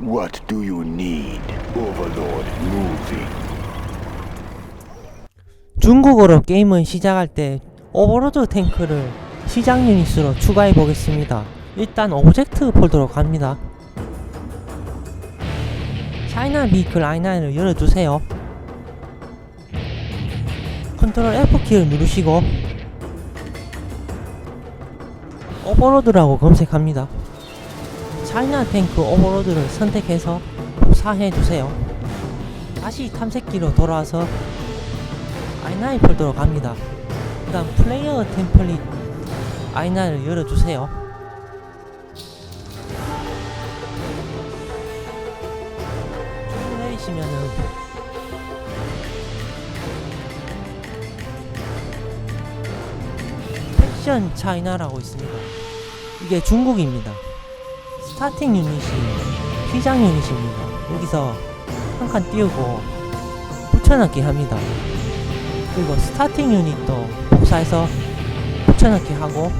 What do you need? Overlord moving. 중국어로 게임을 시작할 때 오버로드 탱크를 시작 유닛으로 추가해 보겠습니다. 일단 오브젝트 폴더로 갑니다. 차이나 비클 i9을 열어주세요. 컨트롤 F키를 누르시고 오버로드라고 검색합니다. 차이나 탱크 오버로드를 선택해서 복사해 주세요. 다시 탐색기로 돌아와서 i9 폴더로 갑니다. 그 다음 플레이어 템플릿 i9을 열어주세요. 쭉 내리시면은 팩션 차이나라고 있습니다. 이게 중국입니다. 스타팅 유닛이 피장 유닛입니다. 여기서 한 칸 띄우고 붙여넣기 합니다. 그리고 스타팅 유닛도 복사해서 붙여넣기 하고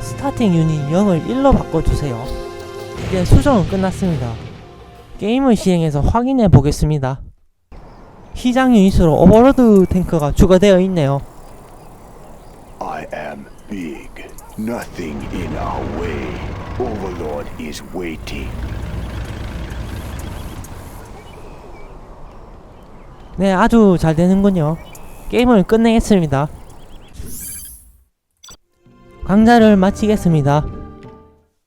스타팅 유닛 0을 1로 바꿔주세요. 이제 수정은 끝났습니다. 게임을 시행해서 확인해 보겠습니다. 시장 유닛으로 오버로드 탱크가 추가되어 있네요. I am big. Nothing in our way. Overlord is waiting. 네, 아주 잘 되는군요. 게임을 끝내겠습니다. 강좌를 마치겠습니다.